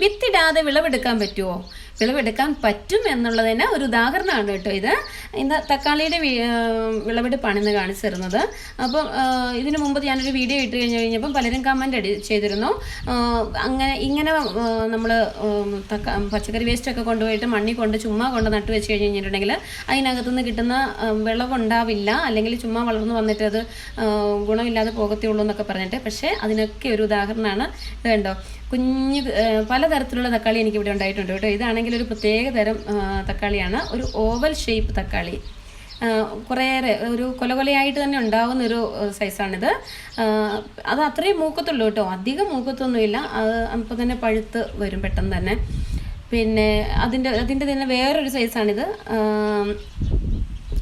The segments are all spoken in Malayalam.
വിത്തിടാതെ വിളവെടുക്കാൻ പറ്റുമോ വിളവെടുക്കാൻ പറ്റും എന്നുള്ളതിന് ഒരു ഉദാഹരണമാണ് കേട്ടോ ഇത്. ഇന്ന് തക്കാളിയുടെ വിളവെടുപ്പാണ് ഇന്ന് കാണിച്ചു തരുന്നത് അപ്പം ഇതിന് മുമ്പ് ഞാനൊരു വീഡിയോ ഇട്ട് കഴിഞ്ഞ് കഴിഞ്ഞപ്പം പലരും കമന്റ് അടി ചെയ്തിരുന്നു. അങ്ങനെ ഇങ്ങനെ നമ്മൾ തക്ക പച്ചക്കറി വേസ്റ്റൊക്കെ കൊണ്ടുപോയിട്ട് മണ്ണി കൊണ്ട് ചുമ്മാ കൊണ്ട് നട്ട് വെച്ച് കഴിഞ്ഞ് കഴിഞ്ഞിട്ടുണ്ടെങ്കിൽ അതിനകത്തുനിന്ന് കിട്ടുന്ന വിളവുണ്ടാവില്ല. അല്ലെങ്കിൽ ചുമ്മാ വളർന്നു വന്നിട്ട് അത് ഗുണമില്ലാതെ പോകത്തേ ഉള്ളൂ എന്നൊക്കെ പറഞ്ഞിട്ട്. പക്ഷേ അതിനൊക്കെ ഒരു ഉദാഹരണമാണ്. കണ്ടോ? കുഞ്ഞ് പലതരത്തിലുള്ള തക്കാളി എനിക്ക് ഇവിടെ ഉണ്ടായിട്ടുണ്ട് കേട്ടോ. ഇതാണെങ്കിൽ ഒരു പ്രത്യേക തരം തക്കാളിയാണ്. ഒരു ഓവൽ ഷേപ്പ് തക്കാളി. കുറേയേറെ ഒരു കൊലകൊലയായിട്ട് തന്നെ ഉണ്ടാവുന്ന ഒരു സൈസാണിത് അത് അത്രയും മൂക്കത്തുള്ളൂ കേട്ടോ. അധികം മൂക്കത്തൊന്നുമില്ല. അത് അപ്പോൾ തന്നെ പഴുത്ത് വരും പെട്ടെന്ന് തന്നെ. പിന്നെ അതിന്റെ അതിന്റെ തന്നെ വേറൊരു സൈസാണിത്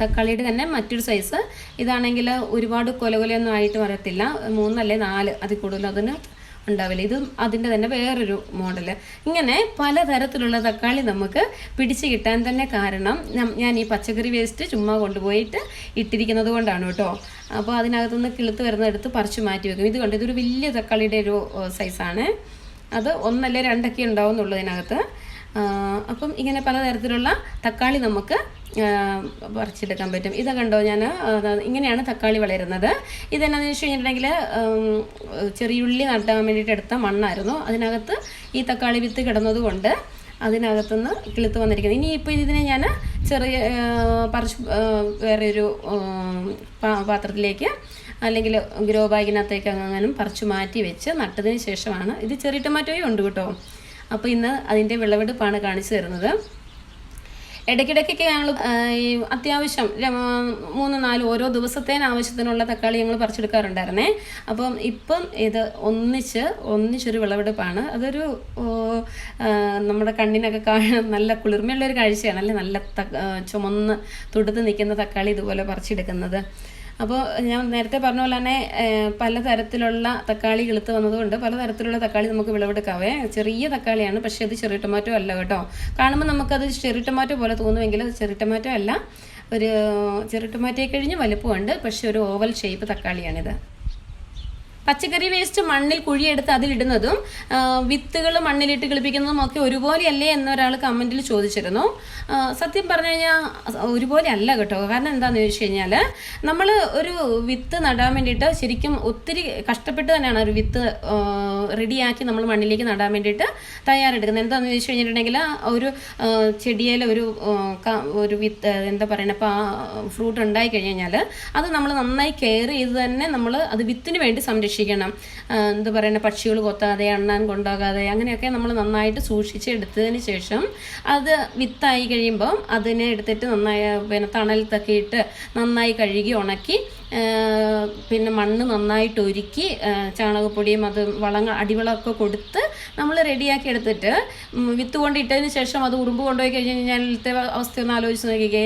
തക്കാളിയുടെ തന്നെ മറ്റൊരു സൈസ് ഇതാണെങ്കിൽ ഒരുപാട് കൊലകൊലയൊന്നും ആയിട്ട് വരത്തില്ല. മൂന്നല്ലേ നാല് അതിൽ കൂടുതൽ. അതിന് ഉണ്ടാവില്ല. ഇതും അതിന്റെ തന്നെ വേറൊരു മോഡൽ ഇങ്ങനെ പലതരത്തിലുള്ള തക്കാളി നമുക്ക് പിടിച്ച് കിട്ടാൻ തന്നെ കാരണം ഞാൻ ഈ പച്ചക്കറി വേസ്റ്റ് ചുമ്മാ കൊണ്ടുപോയിട്ട് ഇട്ടിരിക്കുന്നത് കൊണ്ടാണ് കേട്ടോ. അപ്പോൾ അതിനകത്തുനിന്ന് കിളുത്ത് വരുന്നതെടുത്ത് പറിച്ച് മാറ്റി വെക്കും. ഇതുകൊണ്ട് കണ്ട്? ഇതൊരു വലിയ തക്കാളിയുടെ ഒരു സൈസാണ് അത് ഒന്നല്ല രണ്ടൊക്കെ ഉണ്ടാവും ആ, അപ്പം ഇങ്ങനെ പലതരത്തിലുള്ള തക്കാളി നമുക്ക് പറിച്ചെടുക്കാൻ പറ്റും. ഇത് കണ്ടോ ഞാൻ ഇങ്ങനെയാണ് തക്കാളി വളരുന്നത്. ഇതെന്നാന്ന് വെച്ച് കഴിഞ്ഞിട്ടുണ്ടെങ്കിൽ ചെറിയുള്ളി നട്ടാൻ വേണ്ടിയിട്ട് എടുത്ത മണ്ണായിരുന്നു. അതിനകത്ത് ഈ തക്കാളി വിത്ത് കിടന്നതുകൊണ്ട് അതിനകത്തുനിന്ന് കിളുത്ത് വന്നിരിക്കുന്നത് ഇനി ഇപ്പോൾ ഇതിനെ ഞാൻ ചെറിയ പറിച്ച് വേറൊരു പാത്രത്തിലേക്ക് അല്ലെങ്കിൽ ഗ്രോ ബാഗിനകത്തേക്ക് അങ്ങനെ പറിച്ചു മാറ്റി വെച്ച് നട്ടതിന് ശേഷമാണ്. ഇത് ചെറിയ ടൊമാറ്റോയും ഉണ്ട് കേട്ടോ. അപ്പോൾ ഇന്ന് അതിന്റെ വിളവെടുപ്പാണ് കാണിച്ചു തരുന്നത്. ഇടയ്ക്കിടയ്ക്കൊക്കെ ഞങ്ങൾ ഈ അത്യാവശ്യം മൂന്ന് നാല് ഓരോ ദിവസത്തേന് ആവശ്യത്തിനുള്ള തക്കാളി ഞങ്ങൾ പറിച്ചെടുക്കാറുണ്ടായിരുന്നേ. അപ്പം ഇപ്പം ഇത് ഒന്നിച്ച് ഒന്നിച്ചൊരു വിളവെടുപ്പാണ്. അതൊരു നമ്മുടെ കണ്ണിനൊക്കെ കാണാൻ നല്ല കുളിർമയുള്ള ഒരു കാഴ്ചയാണ്. അല്ലേ? നല്ല ചുമന്ന് തുടുത്ത് നിൽക്കുന്ന തക്കാളി ഇതുപോലെ പറിച്ചെടുക്കുന്നത്. അപ്പോൾ ഞാൻ നേരത്തെ പറഞ്ഞ പോലെ തന്നെ പലതരത്തിലുള്ള തക്കാളി കിളുത്ത് വന്നതുകൊണ്ട് പലതരത്തിലുള്ള തക്കാളി നമുക്ക് വിളവെടുക്കാവേ. ചെറിയ തക്കാളിയാണ് പക്ഷേ അത് ചെറിയ ടൊമാറ്റോ അല്ല കേട്ടോ. കാണുമ്പോൾ നമുക്കത് ചെറിയ ടൊമാറ്റോ പോലെ തോന്നുമെങ്കിൽ അത് ചെറിയ ടൊമാറ്റോ അല്ല. ഒരു ചെറിയ ടൊമാറ്റോ കഴിഞ്ഞ് വലുപ്പമുണ്ട് പക്ഷേ ഒരു ഓവൽ ഷേപ്പ് തക്കാളിയാണിത്. പച്ചക്കറി വേസ്റ്റ് മണ്ണിൽ കുഴിയെടുത്ത് അതിലിടുന്നതും വിത്തുകൾ മണ്ണിലിട്ട് കിളിപ്പിക്കുന്നതും ഒക്കെ ഒരുപോലെയല്ലേ എന്നൊരാൾ കമന്റിൽ ചോദിച്ചിരുന്നു. സത്യം പറഞ്ഞു കഴിഞ്ഞാൽ ഒരുപോലെ അല്ല കേട്ടോ. കാരണം എന്താണെന്ന് ചോദിച്ചു കഴിഞ്ഞാൽ നമ്മൾ ഒരു വിത്ത് നടാൻ വേണ്ടിയിട്ട് ശരിക്കും ഒത്തിരി കഷ്ടപ്പെട്ട് തന്നെയാണ് ഒരു വിത്ത് റെഡിയാക്കി നമ്മൾ മണ്ണിലേക്ക് നടാൻ വേണ്ടിയിട്ട് തയ്യാറെടുക്കുന്നത്. എന്താണെന്ന് ചോദിച്ചു കഴിഞ്ഞിട്ടുണ്ടെങ്കിൽ ഒരു ചെടിയിൽ ഒരു ഒരു വിത്ത് എന്താ പറയുന്നത് അപ്പോൾ ആ ഫ്രൂട്ട് ഉണ്ടായി കഴിഞ്ഞ് കഴിഞ്ഞാൽ അത് നമ്മൾ നന്നായി കെയർ ചെയ്ത് തന്നെ നമ്മൾ അത് വിത്തിന് വേണ്ടി സംരക്ഷിക്കണം ആ, എന്താ പറയുന്ന പക്ഷികൾ കൊത്താതെ അണ്ണാൻ കൊണ്ടാകാതെ അങ്ങനെയൊക്കെ നമ്മൾ നന്നായിട്ട് സൂക്ഷിച്ച് എടുത്തതിന് ശേഷം അത് വിത്തായി കഴിയുമ്പോൾ അതിനെ എടുത്തിട്ട് നന്നായി പിന്നെ തണലത്തൊക്കെ ഇട്ട് നന്നായി കഴുകി ഉണക്കി പിന്നെ മണ്ണ് നന്നായിട്ട് ഒരുക്കി ചാണകപ്പൊടിയും അത് വളങ്ങൾ അടിവളമൊക്കെ കൊടുത്ത് നമ്മൾ റെഡിയാക്കി എടുത്തിട്ട് വിത്ത് കൊണ്ട് ഇട്ടതിന് ശേഷം അത് ഉറുമ്പ് കൊണ്ടുപോയി കഴിഞ്ഞ് കഴിഞ്ഞാലത്തെ അവസ്ഥ ഒന്ന് ആലോചിച്ച് നോക്കിക്കേ.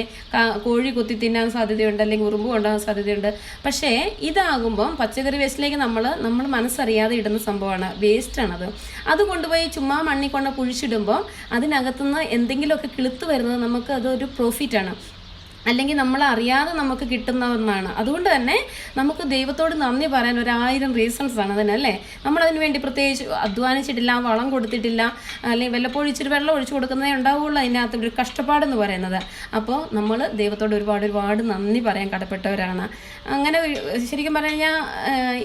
കോഴി കുത്തി തിന്നാൻ സാധ്യതയുണ്ട് അല്ലെങ്കിൽ ഉറുമ്പ് കൊണ്ടുപോകാൻ സാധ്യതയുണ്ട്. പക്ഷേ ഇതാകുമ്പം പച്ചക്കറി വേസ്റ്റിലേക്ക് നമ്മൾ നമ്മൾ മനസ്സറിയാതെ ഇടുന്ന സംഭവമാണ് വേസ്റ്റാണത് അത് കൊണ്ടുപോയി ചുമ്മാ മണ്ണിൽ കൊണ്ട് കുഴിച്ചിടുമ്പോൾ അതിനകത്തുനിന്ന് എന്തെങ്കിലുമൊക്കെ കിളുത്ത് വരുന്നത് നമുക്ക് അതൊരു പ്രോഫിറ്റാണ് അല്ലെങ്കിൽ നമ്മൾ അറിയാതെ നമുക്ക് കിട്ടുന്ന ഒന്നാണ് അതുകൊണ്ട് തന്നെ നമുക്ക് ദൈവത്തോട് നന്ദി പറയാൻ ഒരായിരം റീസൺസ് ആണ് അതിനല്ലേ നമ്മൾ അതിന് വേണ്ടി പ്രത്യേകിച്ച് അധ്വാനിച്ചിട്ടില്ല വളം കൊടുത്തിട്ടില്ല അല്ലെങ്കിൽ വല്ലപ്പോഴും ഇച്ചിരി വെള്ളം ഒഴിച്ചു കൊടുക്കുന്നതേ ഉണ്ടാവുകയുള്ളൂ അതിനകത്ത് ഒരു കഷ്ടപ്പാടെന്ന് പറയുന്നത്. അപ്പോൾ നമ്മൾ ദൈവത്തോട് ഒരുപാട് ഒരുപാട് നന്ദി പറയാൻ കടപ്പെട്ടവരാണ്. അങ്ങനെ ശരിക്കും പറഞ്ഞു കഴിഞ്ഞാൽ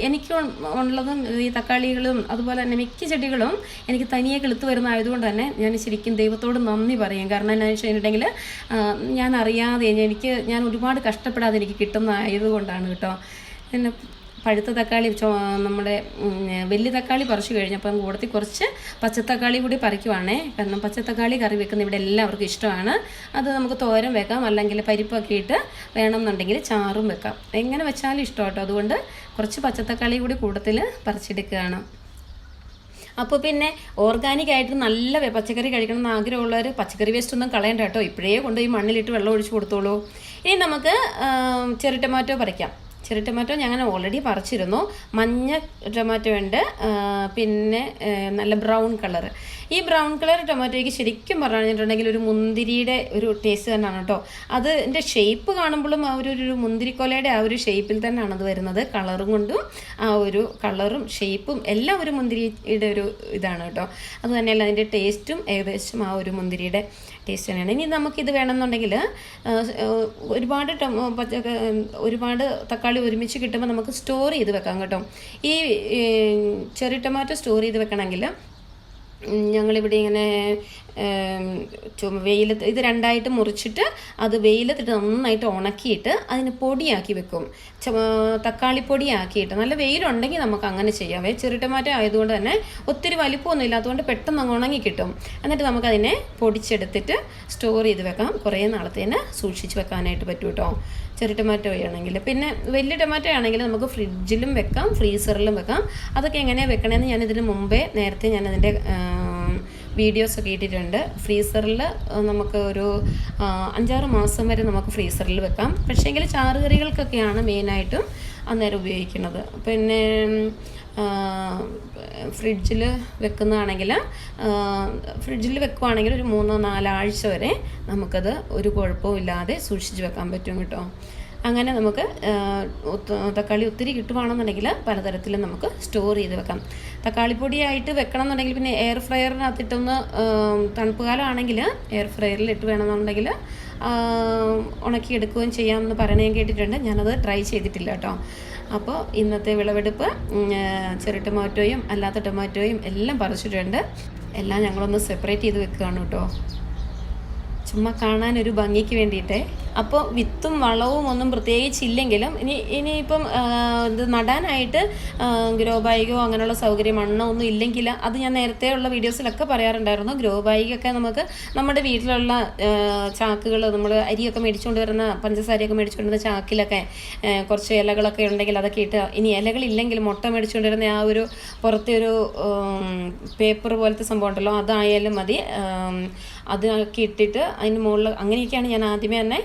എനിക്ക് ഉള്ളതും ഈ തക്കാളികളും അതുപോലെ തന്നെ മിക്ക ചെടികളും എനിക്ക് തനിയെ കിളുത്ത് വരുന്ന ആയതുകൊണ്ട് തന്നെ ഞാൻ ശരിക്കും ദൈവത്തോട് നന്ദി പറയും. കാരണം എന്നാ വെച്ച് കഴിഞ്ഞിട്ടുണ്ടെങ്കിൽ ഞാൻ അറിയാതെ എനിക്ക് ഞാൻ ഒരുപാട് കഷ്ടപ്പെടാതെ എനിക്ക് കിട്ടുന്ന ആയതുകൊണ്ടാണ് കേട്ടോ. പിന്നെ പഴുത്ത തക്കാളി നമ്മുടെ വലിയ തക്കാളി പറിച്ചു കഴിഞ്ഞപ്പം കൂടത്തിൽ കുറച്ച് പച്ചത്തക്കാളി കൂടി പറിക്കുവാണേ. കാരണം പച്ചത്തക്കാളി കറി വെക്കുന്ന ഇവിടെ എല്ലാവർക്കും ഇഷ്ടമാണ്. അത് നമുക്ക് തോരൻ വെക്കാം അല്ലെങ്കിൽ പരിപ്പൊക്കെ ഇട്ട് വേണമെന്നുണ്ടെങ്കിൽ ചാറും വെക്കാം. എങ്ങനെ വെച്ചാലും ഇഷ്ടം കേട്ടോ അതുകൊണ്ട് കുറച്ച് പച്ചത്തക്കാളി കൂടി കൂടത്തിൽ പറിച്ചെടുക്കുകയാണ്. അപ്പോൾ പിന്നെ ഓർഗാനിക് ആയിട്ട് നല്ല പച്ചക്കറി കഴിക്കണം എന്ന് ആഗ്രഹമുള്ളവർ പച്ചക്കറി വേസ്റ്റ് ഒന്നും കളയണ്ട കേട്ടോ. ഇപ്പോഴേ ഈ മണ്ണിലിട്ട് വെള്ളം ഒഴിച്ച് കൊടുത്തോളൂ. ഇനി നമുക്ക് ചെറു ടൊമാറ്റോ പറിക്കാം. ചെറു ടൊമാറ്റോ ഞാൻ ഓൾറെഡി പറിച്ചിരുന്നു. മഞ്ഞ ടൊമാറ്റോ ഉണ്ട് പിന്നെ നല്ല ബ്രൗൺ കളർ ഈ ബ്രൗൺ കളർ ടൊമാറ്റോയ്ക്ക് ശരിക്കും പറഞ്ഞിട്ടുണ്ടെങ്കിൽ ഒരു മുന്തിരിയുടെ ഒരു ടേസ്റ്റ് തന്നെയാണ് കേട്ടോ. അതിന്റെ ഷേപ്പ് കാണുമ്പോഴും ആ ഒരു ഒരു മുന്തിരിക്കൊലയുടെ ആ ഒരു ഷേപ്പിൽ തന്നെയാണ് അത് വരുന്നത്. കളറും കൊണ്ടും ആ ഒരു കളറും ഷേപ്പും എല്ലാം ഒരു മുന്തിരിയുടെ ഒരു ഇതാണ് കേട്ടോ. അത് തന്നെയല്ല അതിന്റെ ടേസ്റ്റും ഏകദേശം ആ ഒരു മുന്തിരിയുടെ ടേസ്റ്റ് തന്നെയാണ്. ഇനി നമുക്കിത് വേണമെന്നുണ്ടെങ്കിൽ ഒരുപാട് ഒരുപാട് തക്കാളി ഒരുമിച്ച് കിട്ടുമ്പോൾ നമുക്ക് സ്റ്റോർ ചെയ്ത് വെക്കാം കേട്ടോ. ഈ ചെറി ടൊമാറ്റോ സ്റ്റോർ ചെയ്ത് വെക്കണമെങ്കിൽ ഞങ്ങളിവിടെ ഇങ്ങനെ വെയിലത്ത് ഇത് രണ്ടായിട്ട് മുറിച്ചിട്ട് അത് വെയിലത്തിട്ട് നന്നായിട്ട് ഉണക്കിയിട്ട് അതിന് പൊടിയാക്കി വെക്കും. ചുമ തക്കാളി പൊടിയാക്കിയിട്ട്. നല്ല വെയിലുണ്ടെങ്കിൽ നമുക്ക് അങ്ങനെ ചെയ്യാവേ ചെറിയ ടൊമാറ്റോ ആയതുകൊണ്ട് തന്നെ ഒത്തിരി വലിപ്പമൊന്നും ഇല്ലാത്തതുകൊണ്ട് പെട്ടെന്ന് അങ്ങ് ഉണങ്ങി കിട്ടും. എന്നിട്ട് നമുക്കതിനെ പൊടിച്ചെടുത്തിട്ട് സ്റ്റോർ ചെയ്ത് വെക്കാം. കുറേ നാളത്തേന് സൂക്ഷിച്ച് വെക്കാനായിട്ട് പറ്റും കേട്ടോ ചെറു ടൊമാറ്റോ ആണെങ്കിൽ. പിന്നെ വലിയ ടൊമാറ്റോ ആണെങ്കിൽ നമുക്ക് ഫ്രിഡ്ജിലും വെക്കാം ഫ്രീസറിലും വെക്കാം. അതൊക്കെ എങ്ങനെയാണ് വെക്കണമെന്ന് ഞാൻ ഇതിന് മുമ്പേ നേരത്തെ ഞാൻ അതിന്റെ വീഡിയോസ് ഒക്കെ ഇട്ടിട്ടുണ്ട്. ഫ്രീസറിൽ നമുക്ക് ഒരു അഞ്ചാറ് മാസം വരെ നമുക്ക് ഫ്രീസറിൽ വെക്കാം. പക്ഷേങ്കിൽ ചാറുകറികൾക്കൊക്കെയാണ് മെയിനായിട്ടും അന്നേരം ഉപയോഗിക്കുന്നത്. പിന്നെ ഫ്രിഡ്ജിൽ വെക്കുന്നതാണെങ്കിൽ ഫ്രിഡ്ജിൽ വെക്കുവാണെങ്കിൽ ഒരു മൂന്നോ നാലാഴ്ച വരെ നമുക്കത് ഒരു കുഴപ്പവും ഇല്ലാതെ സൂക്ഷിച്ച് വെക്കാൻ പറ്റും കേട്ടോ. അങ്ങനെ നമുക്ക് തക്കാളി ഒത്തിരി കിട്ടുവാണെന്നുണ്ടെങ്കിൽ പലതരത്തിലും നമുക്ക് സ്റ്റോർ ചെയ്ത് വെക്കാം. തക്കാളിപ്പൊടിയായിട്ട് വെക്കണം എന്നുണ്ടെങ്കിൽ പിന്നെ എയർ ഫ്രയറിനകത്തിട്ടൊന്ന് തണുപ്പ് കാലമാണെങ്കിൽ എയർ ഫ്രയറിൽ ഇട്ട് വേണമെന്നുണ്ടെങ്കിൽ ഉണക്കിയെടുക്കുകയും ചെയ്യാമെന്ന് പറയണേ കേട്ടിട്ടുണ്ട്. ഞാനത് ട്രൈ ചെയ്തിട്ടില്ല കേട്ടോ. അപ്പോൾ ഇന്നത്തെ വിളവെടുപ്പ് ചെറു ടൊമാറ്റോയും അല്ലാത്ത ടൊമാറ്റോയും എല്ലാം പറിച്ചിട്ടുണ്ട്. എല്ലാം ഞങ്ങളൊന്ന് സെപ്പറേറ്റ് ചെയ്ത് വെക്കുകയാണ് കേട്ടോ. ചുമ്മാ ഒരു ഭംഗിക്ക് വേണ്ടിയിട്ട്. അപ്പോൾ വിത്തും വളവും ഒന്നും പ്രത്യേകിച്ച് ഇല്ലെങ്കിലും ഇനി ഇനിയിപ്പം ഇത് നടാനായിട്ട് ഗ്രോ ബാഗോ അങ്ങനെയുള്ള സൗകര്യം മണ്ണോ ഒന്നും ഇല്ലെങ്കിൽ അത് ഞാൻ നേരത്തെ ഉള്ള വീഡിയോസിലൊക്കെ പറയാറുണ്ടായിരുന്നു. ഗ്രോ ബാഗൊക്കെ നമുക്ക് നമ്മുടെ വീട്ടിലുള്ള ചാക്കുകൾ നമ്മൾ അരിയൊക്കെ മേടിച്ചുകൊണ്ട് വരുന്ന പഞ്ചസാരയൊക്കെ മേടിച്ചുകൊണ്ട് വരുന്ന ചാക്കിലൊക്കെ കുറച്ച് ഇലകളൊക്കെ ഉണ്ടെങ്കിൽ അതൊക്കെ ഇട്ട് ഇനി ഇലകളില്ലെങ്കിൽ മുട്ട മേടിച്ചുകൊണ്ട് വരുന്ന ആ ഒരു പുറത്തെ ഒരു പേപ്പർ പോലത്തെ സംഭവം ഉണ്ടല്ലോ അതായാലും മതി. അതൊക്കെ ഇട്ടിട്ട് അതിന് മുകളിൽ അങ്ങനെയൊക്കെയാണ് ഞാൻ ആദ്യമേ തന്നെ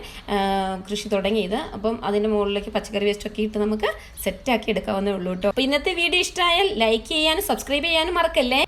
കൃഷി തുടങ്ങിയത്. അപ്പം അതിന്റെ മുകളിലേക്ക് പച്ചക്കറി വേസ്റ്റൊക്കെ ഇട്ട് നമുക്ക് സെറ്റാക്കി എടുക്കാവുന്നേ ഉള്ളൂ കേട്ടോ. അപ്പോൾ ഇന്നത്തെ വീഡിയോ ഇഷ്ടമായാൽ ലൈക്ക് ചെയ്യാനും സബ്സ്ക്രൈബ് ചെയ്യാനും മറക്കല്ലേ?